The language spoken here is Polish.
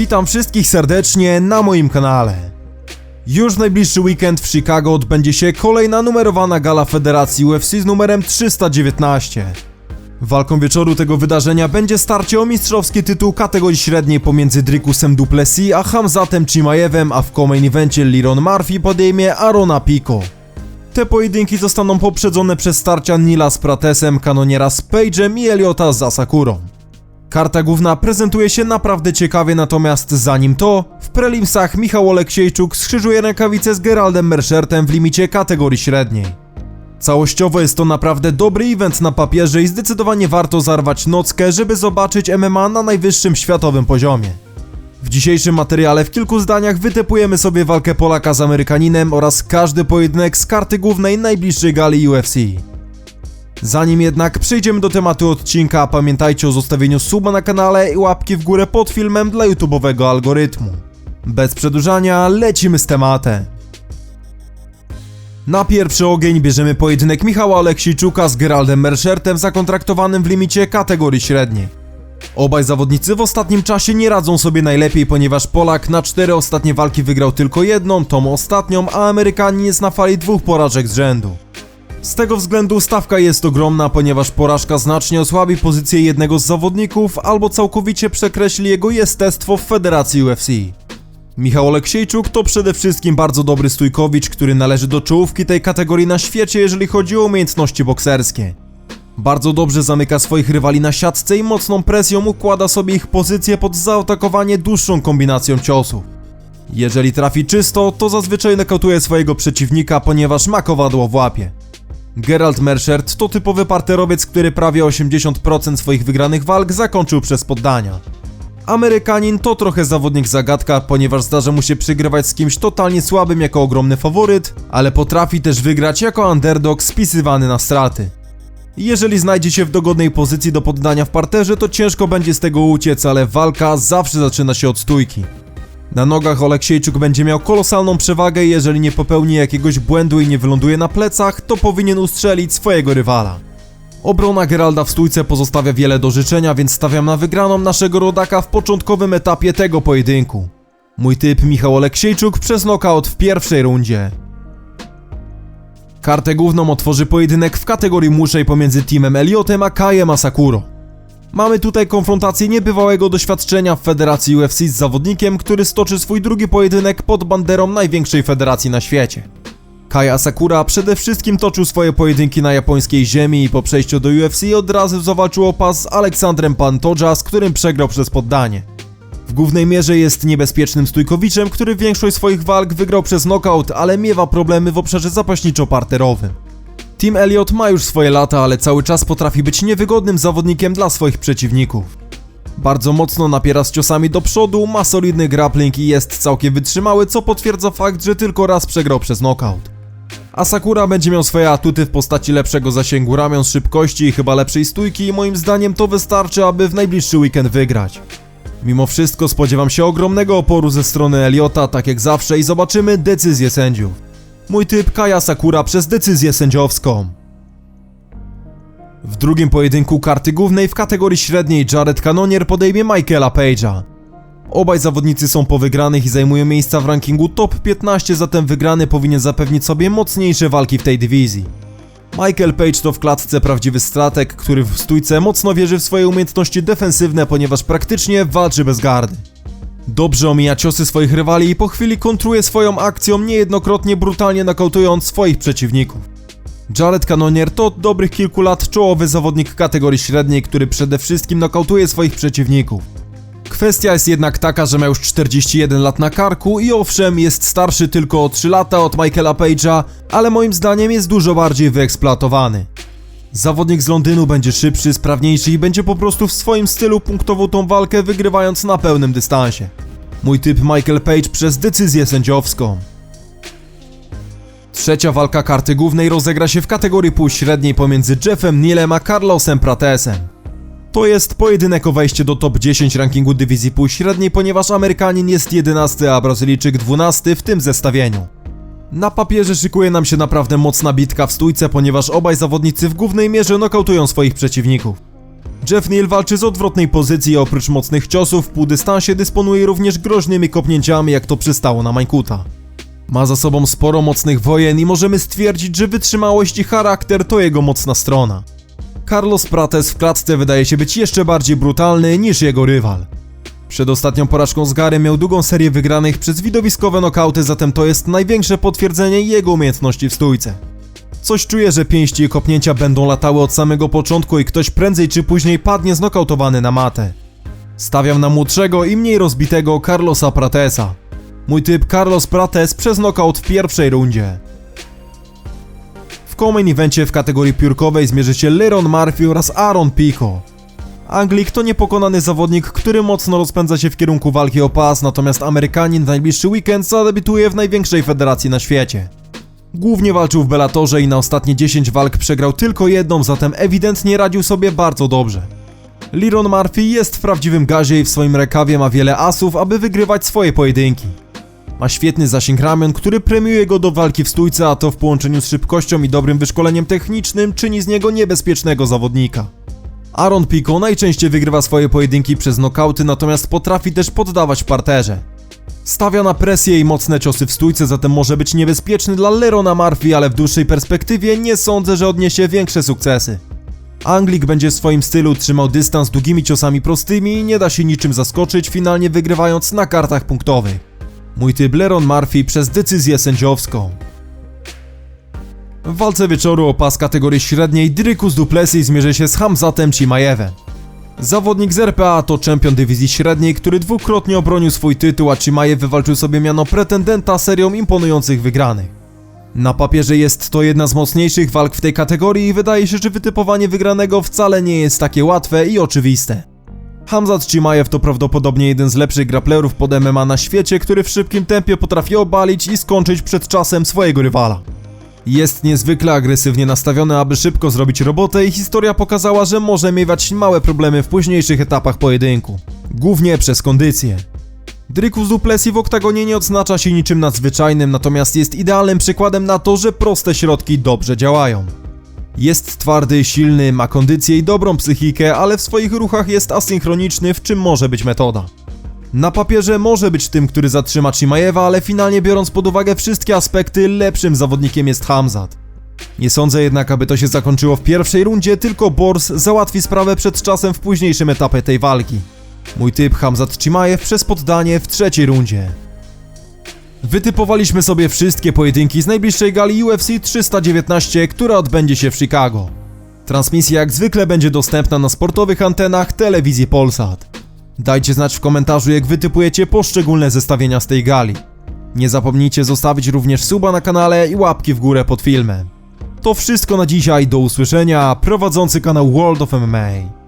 Witam wszystkich serdecznie na moim kanale. Już w najbliższy weekend w Chicago odbędzie się kolejna numerowana gala Federacji UFC z numerem 319. Walką wieczoru tego wydarzenia będzie starcie o mistrzowski tytuł kategorii średniej pomiędzy Drikusem Duplessis a Hamzatem Chimajewem, a w co-main evencie Liron Murphy podejmie Arona Pico. Te pojedynki zostaną poprzedzone przez starcia Nila z Pratesem, kanoniera z Page'em i Eliota z Asakurą. Karta główna prezentuje się naprawdę ciekawie, natomiast zanim to, w prelimsach Michał Oleksiejczuk skrzyżuje rękawice z Geraldem Merschertem w limicie kategorii średniej. Całościowo jest to naprawdę dobry event na papierze i zdecydowanie warto zarwać nockę, żeby zobaczyć MMA na najwyższym światowym poziomie. W dzisiejszym materiale w kilku zdaniach wytypujemy sobie walkę Polaka z Amerykaninem oraz każdy pojedynek z karty głównej najbliższej gali UFC. Zanim jednak przejdziemy do tematu odcinka, pamiętajcie o zostawieniu suba na kanale i łapki w górę pod filmem dla YouTube'owego algorytmu. Bez przedłużania, lecimy z tematem. Na pierwszy ogień bierzemy pojedynek Michała Oleksijczuka z Geraldem Merschertem zakontraktowanym w limicie kategorii średniej. Obaj zawodnicy w ostatnim czasie nie radzą sobie najlepiej, ponieważ Polak na cztery ostatnie walki wygrał tylko jedną, tą ostatnią, a Amerykanin jest na fali dwóch porażek z rzędu. Z tego względu stawka jest ogromna, ponieważ porażka znacznie osłabi pozycję jednego z zawodników albo całkowicie przekreśli jego jestestwo w federacji UFC. Michał Oleksiejczuk to przede wszystkim bardzo dobry stójkowicz, który należy do czołówki tej kategorii na świecie, jeżeli chodzi o umiejętności bokserskie. Bardzo dobrze zamyka swoich rywali na siatce i mocną presją układa sobie ich pozycję pod zaatakowanie dłuższą kombinacją ciosów. Jeżeli trafi czysto, to zazwyczaj nokautuje swojego przeciwnika, ponieważ ma kowadło w łapie. Gerald Merschert to typowy parterowiec, który prawie 80% swoich wygranych walk zakończył przez poddania. Amerykanin to trochę zawodnik zagadka, ponieważ zdarza mu się przygrywać z kimś totalnie słabym jako ogromny faworyt, ale potrafi też wygrać jako underdog spisywany na straty. Jeżeli znajdzie się w dogodnej pozycji do poddania w parterze, to ciężko będzie z tego uciec, ale walka zawsze zaczyna się od stójki. Na nogach Oleksiejczuk będzie miał kolosalną przewagę i jeżeli nie popełni jakiegoś błędu i nie wyląduje na plecach, to powinien ustrzelić swojego rywala. Obrona Geralda w stójce pozostawia wiele do życzenia, więc stawiam na wygraną naszego rodaka w początkowym etapie tego pojedynku. Mój typ Michał Oleksiejczuk przez knockout w pierwszej rundzie. Kartę główną otworzy pojedynek w kategorii muszej pomiędzy teamem Eliotem a Kajem Asakuro. Mamy tutaj konfrontację niebywałego doświadczenia w federacji UFC z zawodnikiem, który stoczy swój drugi pojedynek pod banderą największej federacji na świecie. Kai Asakura przede wszystkim toczył swoje pojedynki na japońskiej ziemi i po przejściu do UFC od razu zawalczył o pas z Aleksandrem Pantoja, z którym przegrał przez poddanie. W głównej mierze jest niebezpiecznym stójkowiczem, który większość swoich walk wygrał przez knockout, ale miewa problemy w obszarze zapaśniczo-parterowym. Team Elliot ma już swoje lata, ale cały czas potrafi być niewygodnym zawodnikiem dla swoich przeciwników. Bardzo mocno napiera z ciosami do przodu, ma solidny grappling i jest całkiem wytrzymały, co potwierdza fakt, że tylko raz przegrał przez knockout. Asakura będzie miał swoje atuty w postaci lepszego zasięgu ramion, szybkości i chyba lepszej stójki i moim zdaniem to wystarczy, aby w najbliższy weekend wygrać. Mimo wszystko spodziewam się ogromnego oporu ze strony Eliota, tak jak zawsze i zobaczymy decyzję sędziów. Mój typ Kaja Sakura przez decyzję sędziowską. W drugim pojedynku karty głównej w kategorii średniej Jared Cannonier podejmie Michaela Page'a. Obaj zawodnicy są po wygranych i zajmują miejsca w rankingu top 15, zatem wygrany powinien zapewnić sobie mocniejsze walki w tej dywizji. Michael Page to w klatce prawdziwy strateg, który w stójce mocno wierzy w swoje umiejętności defensywne, ponieważ praktycznie walczy bez gardy. Dobrze omija ciosy swoich rywali i po chwili kontruje swoją akcją, niejednokrotnie brutalnie nokautując swoich przeciwników. Jared Cannonier to od dobrych kilku lat czołowy zawodnik kategorii średniej, który przede wszystkim nokautuje swoich przeciwników. Kwestia jest jednak taka, że ma już 41 lat na karku i owszem, jest starszy tylko o 3 lata od Michaela Page'a, ale moim zdaniem jest dużo bardziej wyeksploatowany. Zawodnik z Londynu będzie szybszy, sprawniejszy i będzie po prostu w swoim stylu punktował tą walkę, wygrywając na pełnym dystansie. Mój typ Michael Page przez decyzję sędziowską. Trzecia walka karty głównej rozegra się w kategorii półśredniej pomiędzy Jeffem Nealem a Carlosem Pratesem. To jest pojedynek o wejście do top 10 rankingu dywizji półśredniej, ponieważ Amerykanin jest 11, a Brazylijczyk 12 w tym zestawieniu. Na papierze szykuje nam się naprawdę mocna bitka w stójce, ponieważ obaj zawodnicy w głównej mierze nokautują swoich przeciwników. Jeff Neal walczy z odwrotnej pozycji, a oprócz mocnych ciosów w półdystansie dysponuje również groźnymi kopnięciami, jak to przystało na Majkuta. Ma za sobą sporo mocnych wojen i możemy stwierdzić, że wytrzymałość i charakter to jego mocna strona. Carlos Prates w klatce wydaje się być jeszcze bardziej brutalny niż jego rywal. Przed ostatnią porażką z Gary miał długą serię wygranych przez widowiskowe nokauty, zatem to jest największe potwierdzenie jego umiejętności w stójce. Coś czuję, że pięści i kopnięcia będą latały od samego początku i ktoś prędzej czy później padnie znokautowany na matę. Stawiam na młodszego i mniej rozbitego Carlosa Pratesa. Mój typ Carlos Prates przez nokaut w pierwszej rundzie. W co-main evencie w kategorii piórkowej zmierzy się Leron Murphy oraz Aaron Pico. Anglik to niepokonany zawodnik, który mocno rozpędza się w kierunku walki o pas, natomiast Amerykanin w najbliższy weekend zadebiutuje w największej federacji na świecie. Głównie walczył w Bellatorze i na ostatnie 10 walk przegrał tylko jedną, zatem ewidentnie radził sobie bardzo dobrze. Liron Murphy jest w prawdziwym gazie i w swoim rękawie ma wiele asów, aby wygrywać swoje pojedynki. Ma świetny zasięg ramion, który premiuje go do walki w stójce, a to w połączeniu z szybkością i dobrym wyszkoleniem technicznym czyni z niego niebezpiecznego zawodnika. Aaron Pico najczęściej wygrywa swoje pojedynki przez nokauty, natomiast potrafi też poddawać parterze. Stawia na presję i mocne ciosy w stójce, zatem może być niebezpieczny dla Lerona Murphy, ale w dłuższej perspektywie nie sądzę, że odniesie większe sukcesy. Anglik będzie w swoim stylu trzymał dystans długimi ciosami prostymi i nie da się niczym zaskoczyć, finalnie wygrywając na kartach punktowych. Mój typ Leron Murphy przez decyzję sędziowską. W walce wieczoru o pas kategorii średniej Drykus Duplessis zmierzy się z Hamzatem Chimajewem. Zawodnik z RPA to czempion dywizji średniej, który dwukrotnie obronił swój tytuł, a Chimajew wywalczył sobie miano pretendenta serią imponujących wygranych. Na papierze jest to jedna z mocniejszych walk w tej kategorii i wydaje się, że wytypowanie wygranego wcale nie jest takie łatwe i oczywiste. Hamzat Chimajew to prawdopodobnie jeden z lepszych grapplerów pod MMA na świecie, który w szybkim tempie potrafi obalić i skończyć przed czasem swojego rywala. Jest niezwykle agresywnie nastawiony, aby szybko zrobić robotę i historia pokazała, że może miewać małe problemy w późniejszych etapach pojedynku. Głównie przez kondycję. Drykus Duplessis w oktagonie nie odznacza się niczym nadzwyczajnym, natomiast jest idealnym przykładem na to, że proste środki dobrze działają. Jest twardy, silny, ma kondycję i dobrą psychikę, ale w swoich ruchach jest asynchroniczny, w czym może być metoda. Na papierze może być tym, który zatrzyma Chimajewa, ale finalnie biorąc pod uwagę wszystkie aspekty, lepszym zawodnikiem jest Hamzat. Nie sądzę jednak, aby to się zakończyło w pierwszej rundzie, tylko Bors załatwi sprawę przed czasem w późniejszym etapie tej walki. Mój typ Hamzat Chimajew przez poddanie w trzeciej rundzie. Wytypowaliśmy sobie wszystkie pojedynki z najbliższej gali UFC 319, która odbędzie się w Chicago. Transmisja jak zwykle będzie dostępna na sportowych antenach telewizji Polsat. Dajcie znać w komentarzu, jak wytypujecie poszczególne zestawienia z tej gali. Nie zapomnijcie zostawić również suba na kanale i łapki w górę pod filmem. To wszystko na dzisiaj, do usłyszenia, prowadzący kanał World of MMA.